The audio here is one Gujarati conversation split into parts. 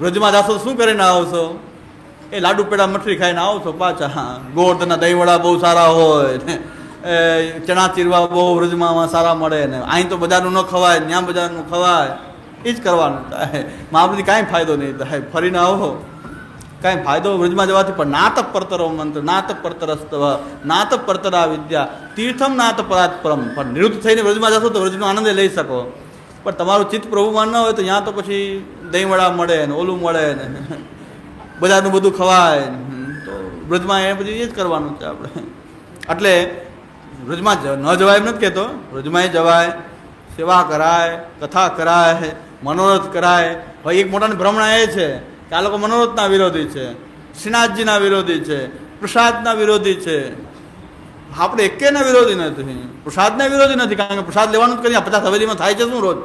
વ્રજમાં જાશો શું કરીને આવશો એ લાડુ પેડા મઠરી ખાઈને આવશો પાછા. ગોળના દહીંવડા બહુ સારા હોય એ ચણા ચીરવા બહુ વ્રજમાં સારા મળે ને. અહીં તો બજારનું ન ખવાય ત્યાં બજારનું ખવાય. એ જ કરવાનું. થાય મહાપ્રભુજી કાંઈ ફાયદો નહીં થાય. ફરીને આવો. કાંઈ ફાયદો વ્રજમાં જવાથી પણ નાતક પરતરો મંત્ર, નાતક પરતરસ્તવ, નાતક પરતરા વિદ્યા, તીર્થમ નાત પરાત પણ નિવૃત્ત થઈને વ્રજમાં જશો તો વ્રજનો આનંદ લઈ શકો. પણ તમારું ચિત્ત પ્રભુમાં ન હોય તો ત્યાં તો પછી દહીંવડા મળે ને ઓલું મળે ને બજારનું બધું ખવાય તો વ્રજમાં એ પછી એ જ કરવાનું છે આપણે. એટલે વ્રજમાં ન જવાય એમ નથી કહેતો. વ્રજમાં જવાય, સેવા કરાય, કથા કરાય, મનોરથ કરાય. હવે એક મોટાની ભ્રમણા એ છે કે આ લોકો મનોરથના વિરોધી છે, શ્રીનાથજીના વિરોધી છે, પ્રસાદના વિરોધી છે. આપણે એકેના વિરોધી નથી. પ્રસાદના વિરોધી નથી, કારણ કે પ્રસાદ લેવાનું જ કરીએ. આ પચાસ હવેલીમાં થાય છે શું રોજ?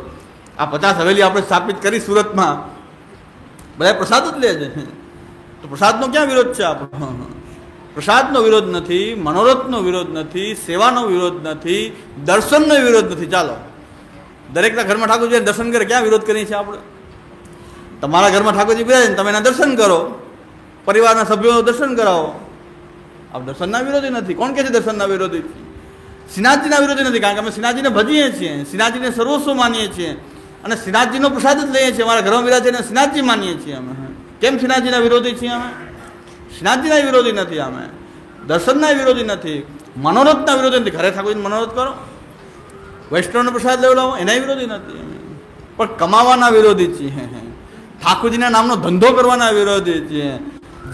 આ પચાસ હવેલી આપણે સ્થાપિત કરી સુરતમાં. બધા પ્રસાદ જ લે છે. તો પ્રસાદનો ક્યાં વિરોધ છે આપણો? પ્રસાદનો વિરોધ નથી, મનોરથનો વિરોધ નથી, સેવાનો વિરોધ નથી, દર્શનનો વિરોધ નથી. ચાલો. દરેકના ઘરમાં ઠાકોરજી દર્શન કરે, ક્યાં વિરોધ કરીએ છીએ આપણે? તમારા ઘરમાં ઠાકોરજી બિરાજે તમે એના દર્શન કરો. પરિવારના સભ્યોનું દર્શન કરાવો. આ દર્શનના વિરોધી નથી. કોણ કહે છે દર્શનના વિરોધી? શ્રીનાથજીના વિરોધી નથી, કારણ કે અમે શ્રીનાથજીને ભજીએ છીએ. શ્રીનાથજીને સર્વસ્વ માનીએ છીએ. અને શ્રીનાથજીનો પ્રસાદ જ લઈએ છીએ. અમારા ઘરમાં એને શ્રીનાથજી માનીએ છીએ અમે. કેમ શ્રીનાથજીના વિરોધી છીએ અમે? શ્રીનાથજીના વિરોધી નથી અમે. દર્શનના વિરોધી નથી. મનોરથના વિરોધી નથી. ઘરે ઠાકોરજી મનોરથ કરો. વૈષ્ણવનો પ્રસાદ લેવડાવો. એના વિરોધી નથી. અમે પણ કમાવાના વિરોધી છીએ. ઠાકોરજીના નામનો ધંધો કરવાના વિરોધી છીએ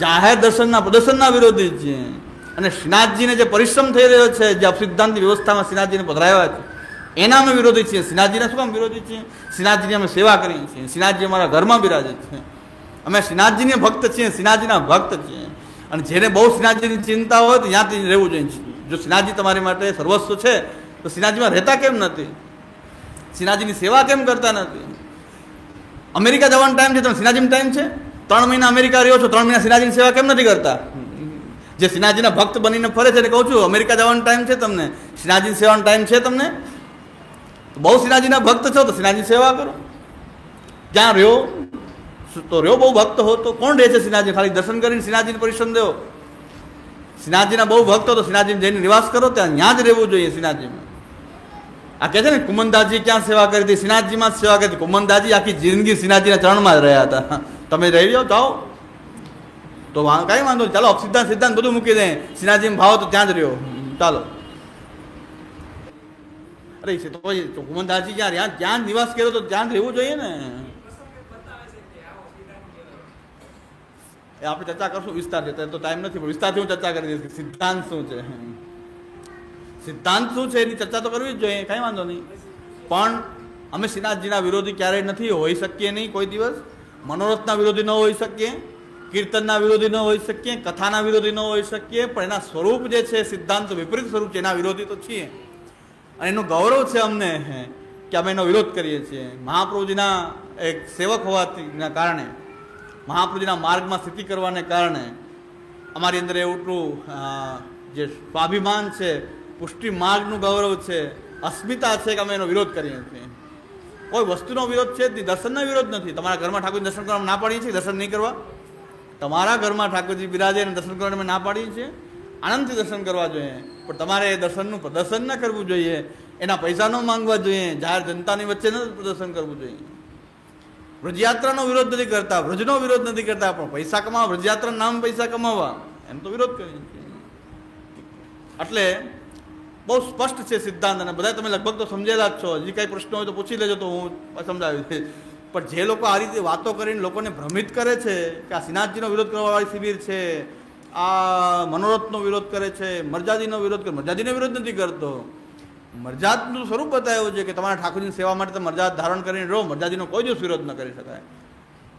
જાહેર દર્શનના, પ્રદર્શનના વિરોધી છીએ અને શ્રીનાથજીને જે પરિશ્રમ થઈ રહ્યો છે, જે સિદ્ધાંત વ્યવસ્થામાં શ્રીનાથજીને પધરાવ્યા છે, એના અમે વિરોધી છીએ. શ્રીનાથજીને શું કામ વિરોધી છીએ શ્રીનાથજીની અમે સેવા કરીએ છીએ શ્રીનાથજી અમારા ઘરમાં બિરાજે છે. અમે શ્રીનાથજીને ભક્ત છીએ, શ્રીનાથજીના ભક્ત છીએ. અને જેને બહુ શ્રીનાથજીની ચિંતા હોય તો ત્યાંથી રહેવું જોઈએ. જો શ્રીનાથજી તમારી માટે સર્વસ્વ છે, તો શ્રીનાથજીમાં રહેતા કેમ નથી? શ્રીનાથજીની સેવા કેમ કરતા નથી? અમેરિકા જવાનો ટાઈમ છે, તમે શ્રીનાથજીનો ટાઈમ છે? ત્રણ મહિના અમેરિકા રહ્યો છો, ત્રણ મહિના સિનાજીની સેવા કેમ નથી કરતા? જે સિનાજીના ભક્ત બનીને ફરે છે એને કહું છું, અમેરિકા જવાનો ટાઈમ છે તમને શ્રીનાથજીની સેવાનો ટાઈમ છે તમને? બહુ સિનાજીના ભક્ત છો, તો સિનાજી સેવા કરો. જ્યાં રહ્યો તો રહ્યો બહુ ભક્ત હો, તો કોણ રહે છે સિનાજી ખાલી દર્શન કરીને સિનાજીને પરિશ્રમ દેવો સિનાજીના બહુ ભક્તો, તો શ્રીનાથજી જઈને નિવાસ કરો, ત્યાં ત્યાં જ રહેવું જોઈએ શ્રીનાથજીમાં આ કહે છે ને કુમનદાસજી ક્યાં સેવા કરી હતી? શ્રીનાથજીમાં સેવા કરી હતી. કુમનદાસજી આખી જિંદગી શ્રીનાથજીના ચરણમાં જ રહ્યા હતા. તમે રહી જાઓ જાઓ. તો કાંઈ વાંધો ચાલો સિદ્ધાંત સિદ્ધાંત બધું મૂકી દે. શ્રીનાથજીમાં ભાવ તો ત્યાં જ રહ્યો. ચાલો. અરે છે તો કુમનદાસજી જ્યાં રહ્યા? ત્યાં નિવાસ કર્યો તો ત્યાં જ રહેવું જોઈએ ને. આપણે ચર્ચા કરશું વિસ્તાર છે. તો ટાઈમ નથી, પણ વિસ્તારથી હું ચર્ચા કરી દઈશ સિદ્ધાંત શું છે? સિદ્ધાંત શું છે એની ચર્ચા તો કરવી જ જોઈએ, કાંઈ વાંધો નહીં. પણ અમે શ્રીનાથજીના વિરોધી ક્યારેય નથી, હોઈ શકીએ નહીં કોઈ દિવસ. મનોરથના વિરોધી ન હોઈ શકીએ, કીર્તનના વિરોધી ન હોઈ શકીએ, કથાના વિરોધી ન હોઈ શકીએ, પણ એના સ્વરૂપ જે છે, સિદ્ધાંત વિપરીત સ્વરૂપ છે, એના વિરોધી તો છીએ. અને એનું ગૌરવ છે અમને કે અમે એનો વિરોધ કરીએ છીએ. મહાપ્રભુજીના એક સેવક હોવાના કારણે, મહાપ્રભુજીના માર્ગમાં સ્થિતિ કરવાને કારણે, અમારી અંદર એટલું જે સ્વાભિમાન છે પુષ્ટિ માર્ગનું ગૌરવ છે, અસ્મિતા છે કે અમે એનો વિરોધ કરીએ છીએ. કોઈ વસ્તુનો વિરોધ છે નહીં, દર્શનનો વિરોધ નથી. તમારા ઘરમાં ઠાકોરજી દર્શન કરવા ના પાડીએ છીએ દર્શન નહીં કરવા? તમારા ઘરમાં ઠાકોરજી બિરાજે અને દર્શન કરવા અમે ના પાડીએ છીએ? આનંદથી દર્શન કરવા જોઈએ. પણ તમારે એ દર્શનનું પ્રદર્શન ન કરવું જોઈએ. એના પૈસા ન માંગવા જોઈએ. જાહેર જનતાની વચ્ચે ન પ્રદર્શન કરવું જોઈએ. વ્રજયાત્રાનો વિરોધ નથી કરતા, વ્રજનો વિરોધ નથી કરતા, પણ પૈસા કમાવા, વ્રજયાત્રા નામ પૈસા કમાવા. એમ તો વિરોધ છીએ. એટલે બહુ સ્પષ્ટ છે સિદ્ધાંત અને બધા તમે લગભગ તો સમજેલા જ છો. હજી કાંઈ પ્રશ્નો હોય તો પૂછી લેજો તો હું સમજાવી દઈશ પણ જે લોકો આ રીતે વાતો કરીને લોકોને ભ્રમિત કરે છે કે આ શ્રીનાથજીનો વિરોધ કરવાવાળી શિબિર છે, આ મનોરથનો વિરોધ કરે છે, મરજાદીનો વિરોધ કરે, મરજાદીનો વિરોધ નથી કરતો. મરજાદનું સ્વરૂપ બતાવ્યું છે કે તમારા ઠાકોરજીની સેવા માટે તમે મરજાદ ધારણ કરીને રહો, મરજાદીનો કોઈ દિવસ વિરોધ ન કરી શકાય.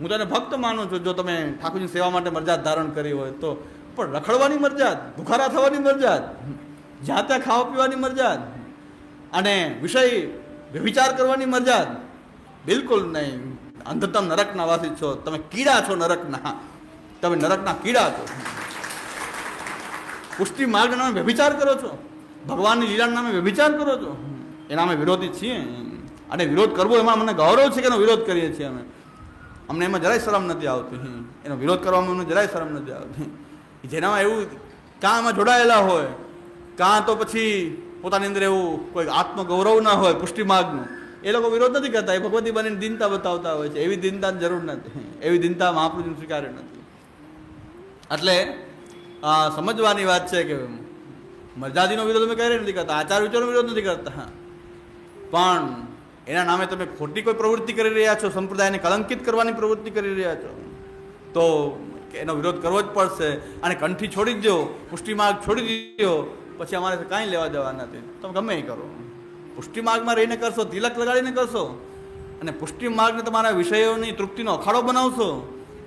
હું તને ભક્ત માનું છું, જો તમે ઠાકોરજીની સેવા માટે મરજાદ ધારણ કરી હોય તો. પણ રખડવાની મરજાદ, ભૂખારા થવાની મરજાદ. જ્યાં ત્યાં ખાવા પીવાની મરજાદ અને વિષય વિચાર કરવાની મરજાદ. બિલકુલ નહીં. અંધતમ નરકના વાસી છો. તમે કીડા છો નરકના. તમે નરકના કીડા છો. પુષ્ટિ માર્ગના નામે વ્યભિચાર કરો છો. ભગવાનની લીલાના નામે વ્યભિચાર કરો છો. એના અમે વિરોધી છીએ. અને વિરોધ કરવો એમાં મને ગૌરવ છે કે એનો વિરોધ કરીએ છીએ અમે? અમને એમાં જરાય શરમ નથી આવતી. એનો વિરોધ કરવામાં અમને જરાય શરમ નથી આવતી. જેનામાં એવું કાં એમાં જોડાયેલા હોય કાં તો પછી પોતાની અંદર એવું કોઈ આત્મગૌરવ ના હોય, પુષ્ટિ માર્ગનું એ લોકો વિરોધ નથી કરતા, એ ભગવતી બનીને દિનતા બતાવતા હોય છે. એવી દિનતાની જરૂર નથી. એવી દિનતા મહાપુરુષને સ્વીકાર્ય નથી. એટલે સમજવાની વાત છે કે મરજાદીનો વિરોધ અમે ક્યારેય નથી કરતા, આચાર વિચારનો વિરોધ નથી કરતા. પણ એના નામે તમે ખોટી કોઈ પ્રવૃત્તિ કરી રહ્યા છો, સંપ્રદાયને કલંકિત કરવાની પ્રવૃત્તિ કરી રહ્યા છો, તો એનો વિરોધ કરવો જ પડશે. અને કંઠી છોડી દો પુષ્ટિમાર્ગ છોડી દો પછી અમારે કાંઈ લેવા દેવા નથી. તમે ગમે એ કરો. પુષ્ટિ માર્ગમાં રહીને કરશો, તિલક લગાડીને કરશો, અને પુષ્ટિ માર્ગને તમારા વિષયોની તૃપ્તિનો અખાડો બનાવશો,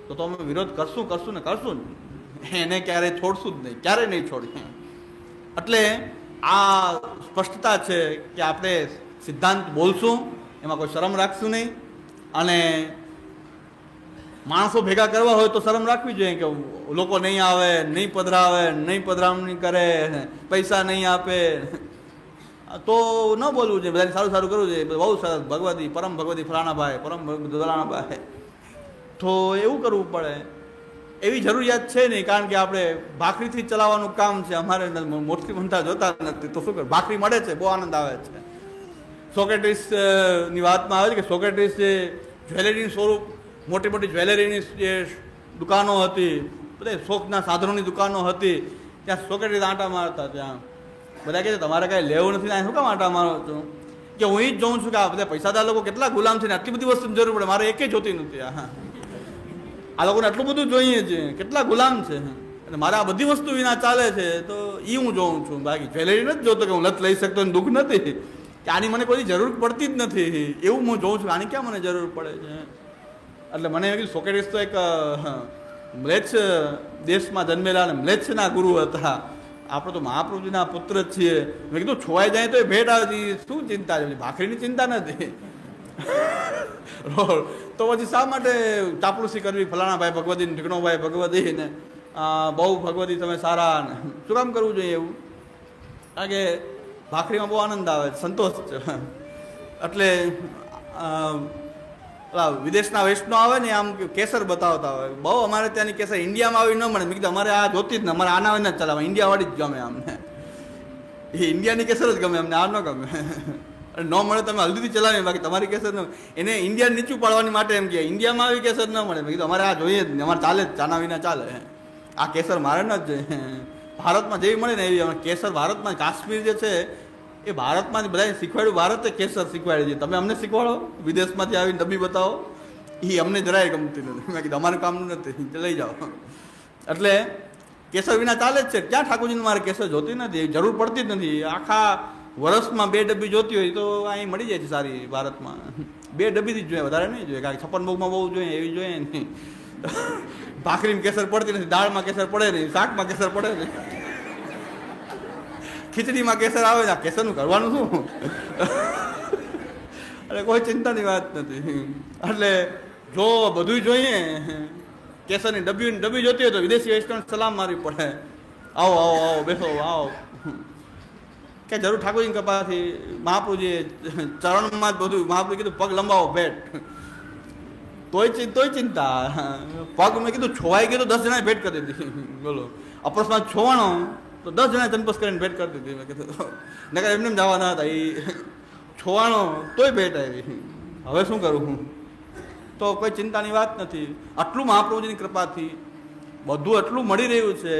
તો તમે વિરોધ કરશું કરશું ને કરશું જ. એને ક્યારેય છોડશું જ નહીં, ક્યારેય નહીં છોડશું એટલે આ સ્પષ્ટતા છે કે આપણે સિદ્ધાંત બોલશું, એમાં કોઈ શરમ રાખશું નહીં. અને માણસો ભેગા કરવા હોય તો શરમ રાખવી જોઈએ કે લોકો નહીં આવે, નહીં પધરાવે, નહીં પધરામણી કરે, પૈસા નહીં આપે. તો ન બોલવું જોઈએ, બધાને સારું સારું કરવું જોઈએ. બહુ સરસ, ભગવતી, પરમ ભગવતી ફલાણા ભાઈ પરમ ફલાણા ભાઈ તો એવું કરવું પડે. એવી જરૂરિયાત છે નહીં, કારણ કે આપણે ભાખરીથી ચલાવવાનું કામ છે. અમારે મોટી મનતા જોતા નથી. તો શું કરે? ભાખરી મળે છે, બહુ આનંદ આવે છે. સોકેટ્રીસની વાતમાં આવે છે કે સોક્રેટિસ જે જ્વેલરીનું સ્વરૂપ મોટી મોટી જ્વેલરીની જે દુકાનો હતી, બધા શોખના સાધનોની દુકાનો હતી, ત્યાં સોકેટ્રીસ આંટા મારતા ત્યાં. બધા કહે છે, તમારે કાંઈ લેવું નથી શું કામ આંટા મારો છો? કે હું જ જોઉં છું કે આ બધા પૈસાદાર લોકો કેટલા ગુલામ છે ને આટલી બધી વસ્તુની જરૂર પડે. મારે એકે જોતી નથી આ આ લોકોને આટલું બધું જોઈએ છે. કેટલા ગુલામ છે અને મારે આ બધી વસ્તુ વિના ચાલે છે, તો એ હું જોઉં છું. બાકી જ્વેલરી નથી જોતો કે હું લત લઈ શકતો દુઃખ નથી. કે આની મને કોઈ જરૂર પડતી જ નથી. એવું હું જોઉં છું આની ક્યાં મને જરૂર પડે છે એટલે મને એમ સોક્રેટિસ તો એક મ્લેચ્છ દેશમાં જન્મેલા અને મ્લેચ્છના ગુરુ હતા. આપણે તો મહાપ્રભુજીના પુત્ર જ છીએ. મેં કીધું, છોવાઈ જાય તો એ ભેટ આવે શું ચિંતા છે? ભાખરીની ચિંતા નથી. તો પછી શા માટે ચાપલુસી કરવી? ફલાણા ભાઈ ભગવતી ઢીકણો ભાઈ ભગવતી ને બહુ ભગવતી તમે સારા ને. શું કામ કરવું જોઈએ એવું? કારણ કે ભાખરીમાં બહુ આનંદ આવે, સંતોષ એટલે વિદેશના વેસ્ટનો આવે ને, આમ કેસર બતાવતા હોય. બહુ અમારે ત્યાંની કેસર ઇન્ડિયામાં આવી ન મળે. મેં કીધું, અમારે આ જોતી જ ને, અમારે આના જ ચલાવે ઇન્ડિયાવાળી જ ગમે અમને એ ઇન્ડિયાની કેસર જ ગમે અમને, આ ન ગમે. ન મળે તમે હલ્દીથી ચલાવી બાકી તમારી કેસર ન, એને ઇન્ડિયા નીચું પાડવાની માટે એમ કે ઇન્ડિયામાં આવી કેસર ન મળે. મેં કીધું, અમારે આ જોઈએ જ ને અમારે ચાલે જ ચાના વિના ચાલે. આ કેસર મારે ન જ જોઈએ. ભારતમાં જેવી મળે ને એવી કેસર ભારતમાં કાશ્મીર જે છે એ ભારતમાં બધાને શીખવાડ્યું, ભારતે કેસર શીખવાડી છે તમે અમને શીખવાડો? વિદેશમાંથી આવીને ડબ્બી બતાવો. એ અમને જરાય ગમતી નથી. મેં કીધું, અમારું કામનું નથી. લઈ જાઓ. એટલે કેસર વિના ચાલે જ છે. ક્યાં ઠાકોરજીને મારે કેસર જોતી નથી? જરૂર પડતી જ નથી. આખા વર્ષમાં બે ડબ્બી જોતી હોય તો અહીં મળી જાય છે સારી ભારતમાં. બે ડબ્બીથી જ જોઈએ, વધારે નહીં જોઈએ. કારણ કે છપ્પન ભોગમાં બહુ જોઈએ, એવી જોઈએ નહીં. ભાખરીમાં કેસર પડતી નથી, દાળમાં કેસર પડે નહીં, શાકમાં કેસર પડે નહીં. ખીચડીમાં કેસર આવે ને આ કેસરનું કરવાનું શું? એટલે કોઈ ચિંતાની વાત નથી. એટલે જો બધું જોઈએ, કેસરની ડબ્બી ડબ્બી જોતી હોય તો વિદેશી વૈષ્ણવ સલામ મારવી પડે. આવો આવો આવો, બેસો, આવો. કે જરૂર ઠાકોરજી કપાથી મહાપ્રભુજીએ ચરણમાં જ બધું મહાપ્રભુ કીધું, પગ લંબાવો, ભેટ. તોય તોય ચિંતા. પગ મેં કીધું, છોવાઈ ગયું દસ જણાએ ભેટ કરી દીધી. બોલો. અપરસમાં છોવાણો તો દસ જણા તનપસ કરીને ભેટ કરી દીધી. મેં કીધું નકર એમને જવાના હતા એ છોવાણો તોય ભેટ આવી. હવે શું કરું હું? તો કોઈ ચિંતાની વાત નથી. આટલું મહાપ્રભુજીની કૃપાથી બધું એટલું મળી રહ્યું છે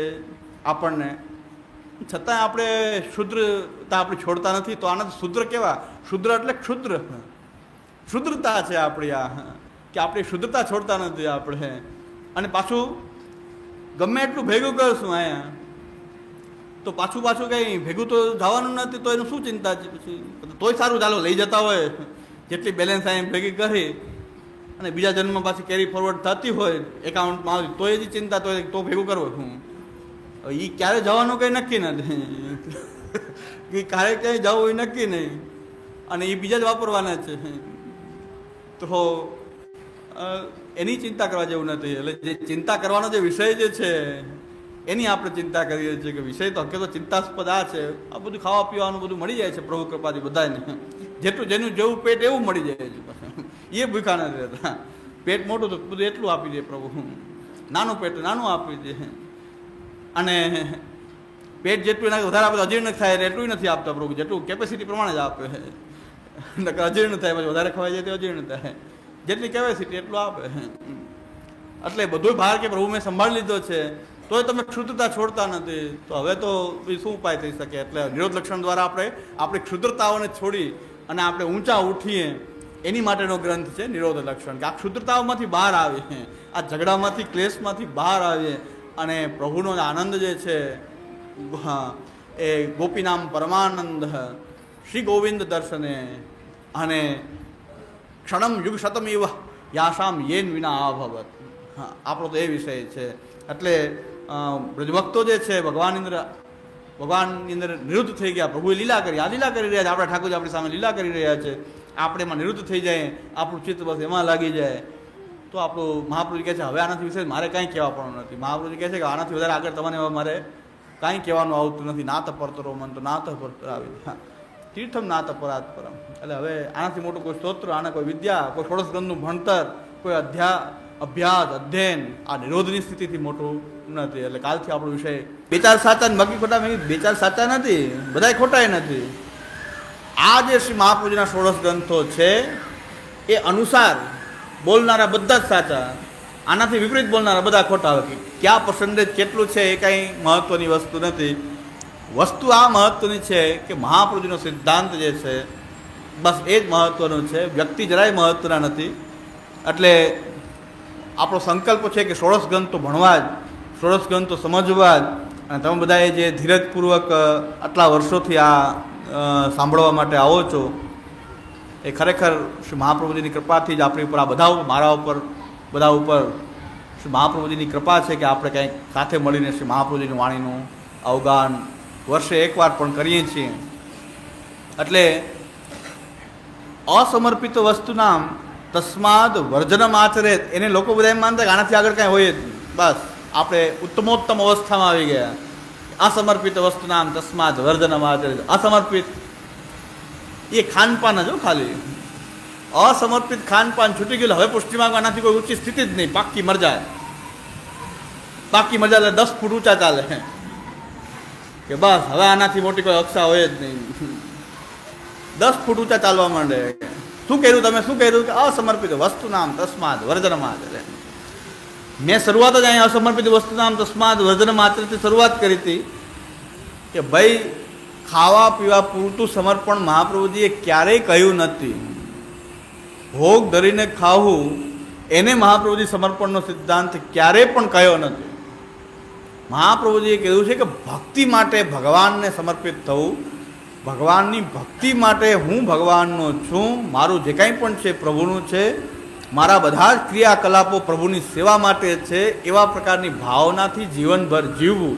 આપણને. છતાં આપણે શુદ્રતા આપણે છોડતા નથી, તો આનંદ શુદ્ર કેવા? શુદ્ર એટલે ક્ષુદ્ર. શુદ્રતા છે આપણી આ કે આપણે શુદ્ધતા છોડતા નથી આપણે. અને પાછું ગમે એટલું ભેગું કરશું અહીંયા તો પાછું પાછું કંઈ ભેગું તો જવાનું નથી, તો એનું શું ચિંતા છે? તોય સારું, ચાલો લઈ જતા હોય. જેટલી બેલેન્સ અહીંયા ભેગી કરી અને બીજા જન્મમાં પાછી કેરી ફોરવર્ડ થતી હોય એકાઉન્ટમાં આવી, તોય જ ચિંતા તો તો ભેગું કરવું. હું એ ક્યારે જવાનું કંઈ નક્કી નથી. ક્યારે ક્યાંય જવું એ નક્કી નહીં. અને એ બીજા જ વાપરવાના છે. તો એની ચિંતા કરવા જેવું નથી. એટલે જે ચિંતા કરવાનો જે વિષય જે છે એની આપણે ચિંતા કરીએ છીએ કે વિષય તો હકીકત ચિંતાસ્પદ આ છે. આ બધું ખાવા પીવાનું બધું મળી જાય છે પ્રભુ કૃપાથી બધાને. જેટલું જેનું જેવું પેટ એવું મળી જાય છે એ ભૂખા નથી રહેતા. પેટ મોટું તો બધું એટલું આપી દે પ્રભુ. નાનું પેટ નાનું આપી દે. અને પેટ જેટલું એના વધારે આપે અજીર્ણ થાય એટલે એટલું નથી આપતા પ્રભુ. જેટલું કેપેસિટી પ્રમાણે જ આપે. નકર અજીર્ણ થાય પછી વધારે ખવાઈ જાય તો અજીર્ણ થાય. જેટલી કેપેસિટી એટલું આપે. એટલે બધો ભાર કે પ્રભુ મેં સંભાળી લીધો છે. તોય તમે ક્ષુદ્રતા છોડતા નથી. તો હવે તો એ શું ઉપાય થઈ શકે? એટલે નિરોધ લક્ષણ દ્વારા આપણે, આપણી ક્ષુદ્રતાઓને છોડી અને આપણે ઊંચા ઉઠીએ, એની માટેનો ગ્રંથ છે નિરોધ લક્ષણ. કે આ ક્ષુદ્રતાઓમાંથી બહાર આવીએ, આ ઝઘડામાંથી, ક્લેશમાંથી બહાર આવીએ અને પ્રભુનો આનંદ જે છે એ ગોપીનામ પરમાનંદ, શ્રી ગોવિંદ દર્શને અને ક્ષણમ યુગ શતમ એવ યાશામ યેન વિના અભવત આપણો તો એ વિષય છે. એટલે બ્રજભક્તો જે છે ભગવાનની અંદર ભગવાનની અંદર નિરુદ્ધ થઈ ગયા. પ્રભુએ લીલા કરી, આ લીલા કરી રહ્યા છે. આપણા ઠાકોરજી આપણી સામે લીલા કરી રહ્યા છે. આપણે એમાં નિરુદ્ધ થઈ જાય, આપણું ચિત્ત બસ એમાં લાગી જાય. તો આપણું મહાપ્રભુ કહે છે, હવે આનાથી વિશે મારે કાંઈ કહેવા નથી. મહાપ્રભુ કહે છે કે, આનાથી વધારે આગળ હવે મારે કાંઈ કહેવાનું આવતું નથી. ના તપરતરો મન તો ના તપરતર આવી તીર્થમ ના તપરાત પરમ. એટલે હવે આનાથી મોટું કોઈ સ્તોત્ર, આના કોઈ વિદ્યા, કોઈ ષોડશ ગ્રંથનું ભણતર, કોઈ અધ્યા અભ્યાસ અધ્યયન આ નિરોધની સ્થિતિથી મોટું નથી. એટલે કાલથી આપણો વિષય બે ચાર સાચા મગી ખોટા મેં કીધું, બે ચાર સાચા નથી બધાય ખોટાય નથી. આ જે શ્રી મહાપ્રભુજીના ષોડશ ગ્રંથો છે એ અનુસાર બોલનારા બધા જ સાચા આનાથી વિપરીત બોલનારા બધા ખોટા હોય. ક્યાં પર્સન્ટેજ કેટલું છે એ કાંઈ મહત્વની વસ્તુ નથી. વસ્તુ આ મહત્વની છે કે મહાપ્રભુજીનો સિદ્ધાંત જે છે બસ એ જ મહત્વનું છે વ્યક્તિ જરાય મહત્વના નથી. એટલે આપણો સંકલ્પ છે કે ષોડશ ગ્રંથ તો ભણવા જ ષોડશ ગ્રંથ તો સમજવા જ. અને તમે બધાએ જે ધીરજપૂર્વક આટલા વર્ષોથી આ સાંભળવા માટે આવો છો, એ ખરેખર શ્રી મહાપ્રભુજીની કૃપાથી જ આપણી ઉપર આ બધા મારા ઉપર, બધા ઉપર શ્રી મહાપ્રભુજીની કૃપા છે કે આપણે કંઈક સાથે મળીને શ્રી મહાપ્રભુજીની વાણીનું અવગાન વર્ષે એકવાર પણ કરીએ છીએ. એટલે અસમર્પિત વસ્તુના તસ્માદ વર્જનમ આચરે એને લોકો બધા એમ માનતા કે આનાથી આગળ કાંઈ હોય જ નહીં. બસ, આપણે ઉત્તમોત્તમ અવસ્થામાં આવી ગયા. અસમર્પિત વસ્તુના તસ્માદ વર્જનમ આચરે અસમર્પિત. એ ખાનપાન જ ખાલી. અસમર્પિત ખાનપાન છૂટી ગયેલું હવે પુષ્ટિ માંગવા આનાથી કોઈ ઊંચી સ્થિતિ જ નહીં. પાકી મરજા પાકી મરજા એટલે દસ ફૂટ ઊંચા ચાલે. કે બસ, હવે આનાથી મોટી કોઈ અક્ષા હોય જ નહીં. દસ ફૂટ ઊંચા ચાલવા માંડે. શું કર્યું તમે? શું કર્યું? કે અસમર્પિત વસ્તુ નામ તસ્માદ વર્જન માત્ર મેં શરૂઆત જ અહીંયા અસમર્પિત વસ્તુ નામ તસ્માદ વર્જન માત્રથી શરૂઆત કરી હતી કે ભાઈ, ખાવા પીવા પૂરતું સમર્પણ મહાપ્રભુજીએ ક્યારેય કહ્યું નથી. ભોગ ધરીને ખાવું, એને મહાપ્રભુજી સમર્પણનો સિદ્ધાંત ક્યારેય પણ કહ્યો નથી. મહાપ્રભુજીએ કીધું છે કે ભક્તિ માટે ભગવાનને સમર્પિત થવું ભગવાનની ભક્તિ માટે હું ભગવાનનો છું, મારું જે કાંઈ પણ છે પ્રભુનું છે, મારા બધા જ ક્રિયાકલાપો પ્રભુની સેવા માટે છે, એવા પ્રકારની ભાવનાથી જીવનભર જીવવું.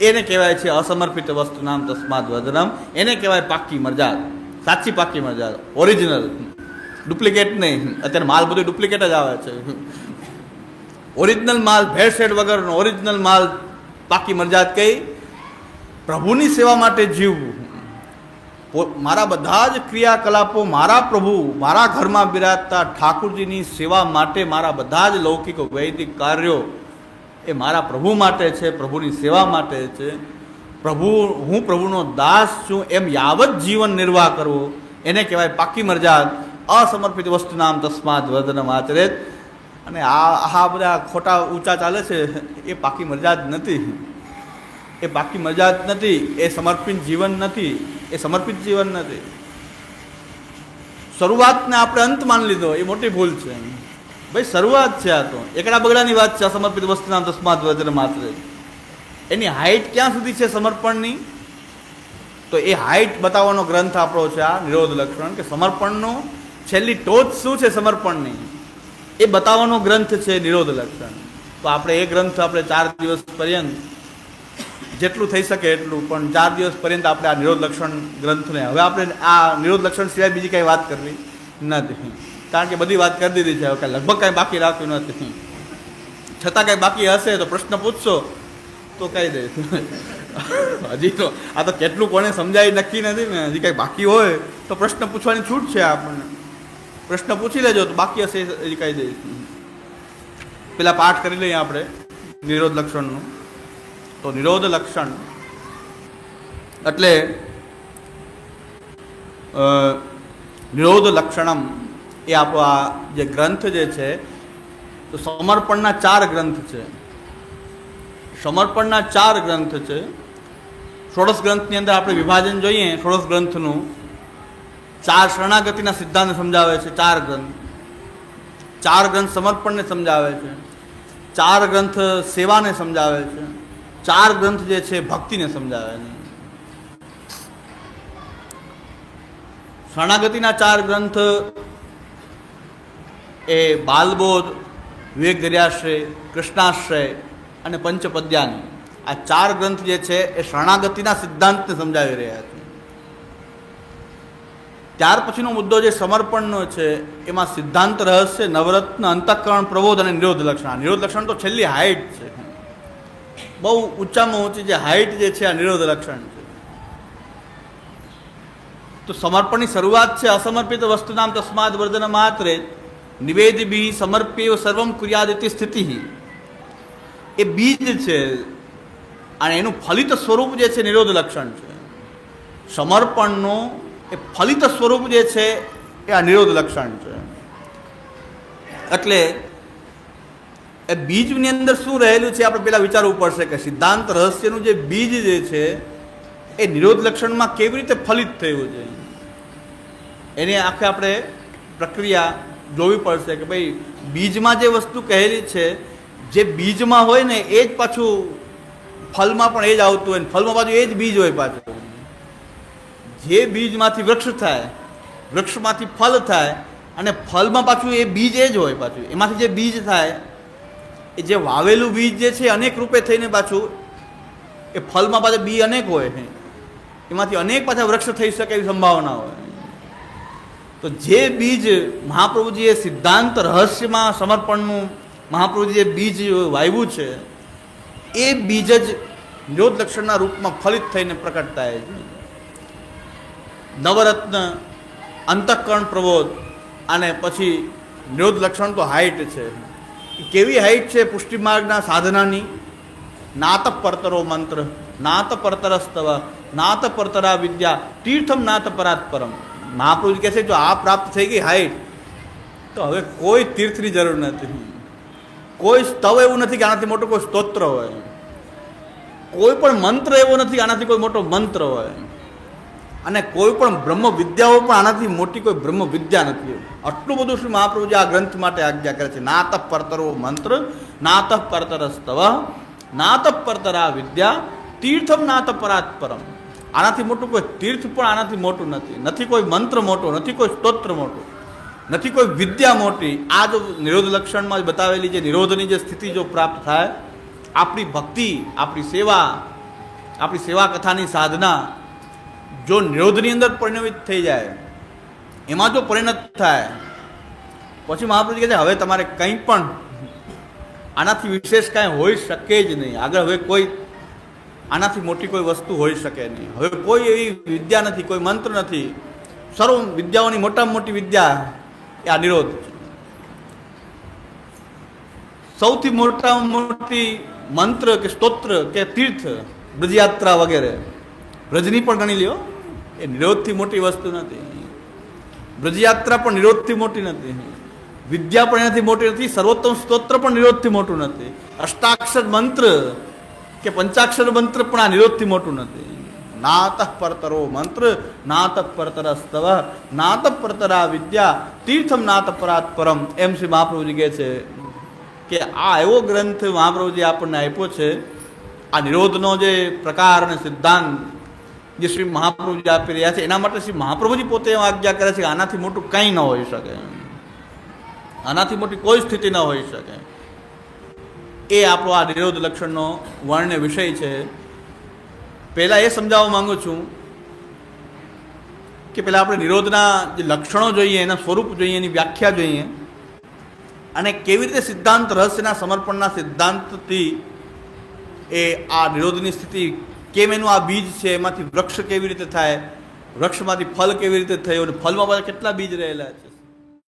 એને કહેવાય છે અસમર્પિત વસ્તુ નામ તસ્માદ વદનમ. એને કહેવાય પાક્કી મરજાદ સાચી પાક્કી મરજાદ ઓરિજિનલ ડુપ્લિકેટ નહીં. અત્યારે માલ બધું ડુપ્લિકેટ જ આવે છે. ઓરિજિનલ માલ ભેળસેળ વગરનો ઓરિજિનલ માલ પાકી મરજાદ કહી પ્રભુની સેવા માટે જીવવું. મારા બધા જ ક્રિયાકલાપો મારા પ્રભુ, મારા ઘરમાં બિરાજતા ઠાકુરજીની સેવા માટે મારા બધા જ લૌકિક વૈદિક કાર્યો એ મારા પ્રભુ માટે છે, પ્રભુની સેવા માટે છે. પ્રભુ, હું પ્રભુનો દાસ છું, એમ યાવત જીવન નિર્વાહ કરવો, એને કહેવાય પાકી મરજાદ અસમર્પિત વસ્તુ નામ તસ્માદ વર્ધનમ આચરેત અને આ આ બધા ખોટા ઊંચા ચાલે છે, એ પાકી મરજાદ નથી. એ બાકી મજા જ નથી, એ સમર્પિત જીવન નથી, એ સમર્પિત જીવન નથી. શરૂઆતને આપણે અંત માની લીધો, એ મોટી ભૂલ છે. ભાઈ, શરૂઆત છે આ તો. એકડા બગડાની વાત છે, આ સમર્પિત વસ્તુના તસ્માત વજ્ર માત્ર. એની હાઈટ ક્યાં સુધી છે સમર્પણની? તો એ હાઈટ બતાવવાનો ગ્રંથ આપણો છે આ, નિરોધ લક્ષણ, કે સમર્પણનું છેલ્લી ટોચ શું છે સમર્પણની? એ બતાવવાનો ગ્રંથ છે નિરોધ લક્ષણ. તો આપણે એ ગ્રંથ આપણે ચાર દિવસ પર્યંત જેટલું થઈ શકે એટલું. પણ ચાર દિવસ પર્યંત આપણે આ નિરોધ લક્ષણ ગ્રંથને હવે આપણે આ નિરોધ લક્ષણ સિવાય બીજી કાંઈ વાત કરવી નથી. કારણ કે બધી વાત કરી દીધી છે. કાંઈ લગભગ કાંઈ બાકી રાખ્યું નથી. છતાં કાંઈ બાકી હશે તો પ્રશ્ન પૂછશો, તો કહી દે. હજી તો આ તો કેટલું કોને સમજાય નક્કી નથી ને. હજી કાંઈ બાકી હોય તો પ્રશ્ન પૂછવાની છૂટ છે આપણને. પ્રશ્ન પૂછી લેજો તો બાકી હશે એ કહી દઈશ પેલા પાઠ કરી લઈએ આપણે નિરોધ લક્ષણનું. તો નિરોધ લક્ષણ. એટલે નિરોધ લક્ષણમ એ આપણા જે ગ્રંથ જે છે, તો સમર્પણના ચાર ગ્રંથ છે. સમર્પણના ચાર ગ્રંથ છે. ષોડશ ગ્રંથની અંદર આપણે વિભાજન જોઈએ, ષોડશ ગ્રંથનું. ચાર શરણાગતિના સિદ્ધાંત સમજાવે છે, ચાર ગ્રંથ. ચાર ગ્રંથ સમર્પણને સમજાવે છે. ચાર ગ્રંથ સેવાને સમજાવે છે. ચાર ગ્રંથ જે છે, ભક્તિને સમજાવે નહીં. શરણાગતિના ચાર ગ્રંથ એ બાલબોધ વિવેક દરિયાશ્રય કૃષ્ણાશ્રય અને પંચપદ્યાની. આ ચાર ગ્રંથ જે છે, એ શરણાગતિના સિદ્ધાંતને સમજાવી રહ્યા છે. ત્યાર પછીનો મુદ્દો જે સમર્પણનો છે, એમાં સિદ્ધાંત રહસ્ય, નવરત્ન, અંતઃકરણ, પ્રબોધ અને નિરોધ લક્ષણ. નિરોધ લક્ષણ તો છેલ્લી હાઇટ છે. બહુ ઊંચામાં ઊંચી જે હાઇટ જે છે, આ નિરોધ લક્ષણ છે. તો સમર્પણની શરૂઆત છે, અસમર્પિત વસ્તુનામ તસ્માદ વર્ધન માત્રે, નિવેદ બી સમર્પ્ય સર્વમ કુર્યાદિતિ સ્થિતિ. એ બીજ છે, અને એનું ફલિત સ્વરૂપ જે છે, નિરોધ લક્ષણ છે. સમર્પણનું એ ફલિત સ્વરૂપ જે છે, એ આ નિરોધ લક્ષણ છે. એટલે એ બીજની અંદર શું રહેલું છે આપણે પેલા વિચારવું પડશે કે સિદ્ધાંત રહસ્યનું જે બીજ જે છે, એ નિરોધ લક્ષણમાં કેવી રીતે ફલિત થયું છે? એની આખે આપણે પ્રક્રિયા જોવી પડશે કે ભાઈ, બીજમાં જે વસ્તુ કહેલી છે, જે બીજમાં હોય ને એ જ પાછું ફલમાં પણ એ જ આવતું હોય ને ફલમાં પાછું એ જ બીજ હોય પાછું. જે બીજમાંથી વૃક્ષ થાય, વૃક્ષમાંથી ફલ થાય અને ફલમાં પાછું એ બીજ એ જ હોય પાછું. એમાંથી જે બીજ થાય એ જે વાવેલું બીજ જે છે અનેક રૂપે થઈને પાછું એ ફલમાં પાછા બી અનેક હોય છે. એમાંથી અનેક પાછા વૃક્ષ થઈ શકે એવી સંભાવના હોય. તો જે બીજ મહાપ્રભુજીએ સિદ્ધાંત રહસ્યમાં સમર્પણનું મહાપ્રભુજીએ બીજ વાવ્યું છે, એ બીજ જ નિરોધ લક્ષણના રૂપમાં ફલિત થઈને પ્રકટ થાય છે. નવરત્ન, અંતઃકરણ પ્રબોધ અને પછી નિરોધ લક્ષણ તો હાઇટ છે. કેવી હાઇટ છે પુષ્ટિમાર્ગના સાધનાની? નાત પરતરો મંત્ર નાત પરતરસ્તવ નાત પરતરા વિદ્યા, તીર્થમ નાત પરાત પરમ. મહાપ્રભુજી કહે છે, જો આ પ્રાપ્ત થઈ ગઈ હાઇટ તો હવે કોઈ તીર્થની જરૂર નથી. કોઈ સ્તવ એવું નથી કે આનાથી મોટો કોઈ સ્તોત્ર હોય. કોઈ પણ મંત્ર એવો નથી આનાથી કોઈ મોટો મંત્ર હોય. અને કોઈ પણ બ્રહ્મ વિદ્યાઓ પણ આનાથી મોટી કોઈ બ્રહ્મ વિદ્યા નથી. આટલું બધું શ્રી મહાપ્રભુજી આ ગ્રંથ માટે આજ્ઞા કરે છે. નાત પરતરો મંત્ર, નાત પરતર સ્તવ નાત પરતરા વિદ્યા, તીર્થમ નાત પરાત પરમ આનાથી મોટું કોઈ તીર્થ પણ આનાથી મોટું નથી. નથી કોઈ મંત્ર મોટો, નથી કોઈ સ્તોત્ર મોટું, નથી કોઈ વિદ્યા મોટી. આ જો નિરોધ લક્ષણમાં બતાવેલી જે નિરોધની જે સ્થિતિ જો પ્રાપ્ત થાય, આપણી ભક્તિ, આપણી સેવા આપણી સેવા કથાની સાધના જો નિરોધની અંદર પરિણમિત થઈ જાય, એમાં જો પરિણત થાય, પછી મહાપ્રભુજી કહે છે, હવે તમારે કંઈ પણ આનાથી વિશેષ કાંઈ હોઈ શકે જ નહીં. આગળ હવે કોઈ આનાથી મોટી કોઈ વસ્તુ હોઈ શકે નહીં. હવે કોઈ એવી વિદ્યા નથી, કોઈ મંત્ર નથી. સર્વ વિદ્યાઓની મોટામાં મોટી વિદ્યા એ આ નિરોધ છે. સૌથી મોટામાં મોટી મંત્ર કે સ્તોત્ર કે તીર્થ, બ્રજયાત્રા વગેરે બ્રજની પણ ગણી લ્યો. એ નિરોધથી મોટી વસ્તુ નથી. બ્રજયાત્રા પણ નિરોધથી મોટી નથી. વિદ્યા પણ એનાથી મોટી નથી. સર્વોત્તમ સ્તોત્ર પણ નિરોધથી મોટું નથી. અષ્ટાક્ષર મંત્ર કે પંચાક્ષર મંત્ર પણ આ નિરોધથી મોટું નથી. નાત પરતરો મંત્ર નાત પરતર સ્તવ નાત પરતરા વિદ્યા, તીર્થમ નાત પરાત પરમ. એમ શ્રી મહાપ્રભુજી કહે છે કે આ એવો ગ્રંથ મહાપ્રભુજી આપણને આપ્યો છે. આ નિરોધનો જે પ્રકાર અને સિદ્ધાંત જે શ્રી મહાપ્રભુજી આપી રહ્યા છે, એના માટે શ્રી મહાપ્રભુજી પોતે આજ્ઞા કરે છે કે આનાથી મોટું કંઈ ન હોઈ શકે. આનાથી મોટી કોઈ સ્થિતિ ન હોઈ શકે. એ આપણો આ નિરોધ લક્ષણનો વર્ણ્ય વિષય છે. પહેલાં એ સમજાવવા માંગુ છું કે પહેલાં આપણે નિરોધના જે લક્ષણો જોઈએ, એના સ્વરૂપ જોઈએ, એની વ્યાખ્યા જોઈએ. અને કેવી રીતે સિદ્ધાંત રહસ્યના સમર્પણના સિદ્ધાંતથી એ આ નિરોધની સ્થિતિ કેમ એનું આ બીજ છે, એમાંથી વૃક્ષ કેવી રીતે થાય, વૃક્ષમાંથી ફલ કેવી રીતે થયું, અને ફલમાં બધા કેટલા બીજ રહેલા છે?